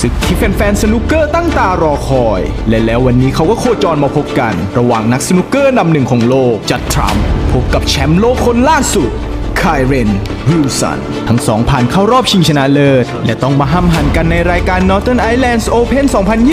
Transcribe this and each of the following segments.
ศึกที่แฟนๆ สนุกเกอร์ตั้งตารอคอย และแล้ววันนี้เขาก็โคจรมาพบกัน ระหว่างนักสนุกเกอร์นำหนึ่งของโลก จัดทรัมป์พบกับแชมป์โลกคนล่าสุด ไคเรนวิลสันทั้งสองผ่านเข้ารอบชิงชนะเลิศ และต้องมาห้ำหันกันในรายการ Northern Islands Open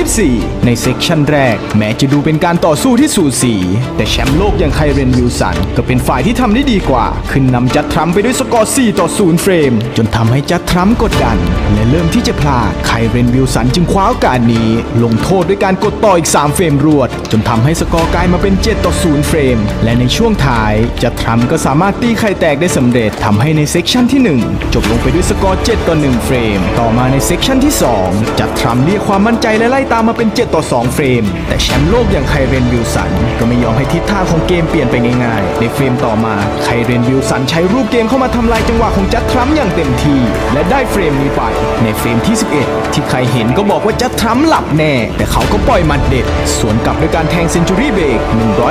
2024 ในเซกชันแรก แม้จะดูเป็นการต่อสู้ที่สูสีแต่แชมป์โลกอย่างไคเรนวิลสันก็เป็นฝ่ายที่ทำได้ดีกว่า ขึ้นนำจัดทรัมไปด้วยสกอร์ 4 ต่อ 0 เฟรม จนทำให้จัดทรัมกดดัน และเริ่มที่จะพลาดไคเรนวิลสันจึงคว้าโอกาสนี้ ลงโทษด้วยการกดต่ออีก 3 เฟรมรวด จนทำให้สกอร์กลายมาเป็น 7 ต่อ 0 เฟรม และในช่วงท้ายจัดทรัมก็สามารถตีไข่แตกได้สำเร็จทำให้ในเซกชันที่ 1 จบลงไปด้วยสกอร์ 7 ต่อ 1 เฟรม ต่อมาในเซกชันที่ 2 จัดทรัมเรียกความมั่นใจและไล่ตามมาเป็น 7 ต่อ 2 เฟรม แต่แชมป์โลกอย่างไคเรนวิลสัน ก็ไม่ยอมให้ทิศทางของเกมเปลี่ยนไปง่ายๆ ในเฟรมต่อมาไคเรนวิลสันใช้รูปเกมเข้ามาทำลายจังหวะของจัดทรัมอย่างเต็มที่และได้เฟรมนี้ไป ในเฟรมที่ 11 ที่ใครเห็นก็บอกว่าจัดทรัมหลับแน่ แต่เขาก็ปล่อยมัดเด็ด สวนกลับด้วยการแทงเซนจูรี่เบรก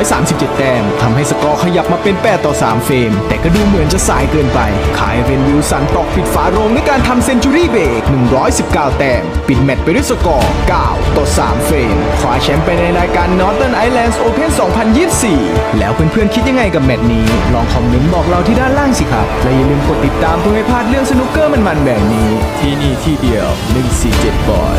137 แต้มทำให้สกอร์ขยับมาเป็น 8 ต่อ 3 เฟรม แต่ก็ดูเหมือนจะสายเกินไปไคเรนวิลสันตอกปิดฝาโรงด้วยการทำเซนจูรี่เบรก119 แต้ม ปิดแมตช์ไปด้วยสกอร์ 9 ต่อ 3 เฟรมคว้าแชมป์ไปในรายการ Northern Islands Open 2024 แล้วเพื่อนๆ คิดยังไงกับแมตช์นี้ ลองคอมเมนต์บอกเราที่ด้านล่างสิครับ และอย่าลืมกดติดตามเพื่อไม่พลาดเรื่องสนุกเกอร์มันๆแบบนี้ ที่นี่ที่เดียว 147 Boy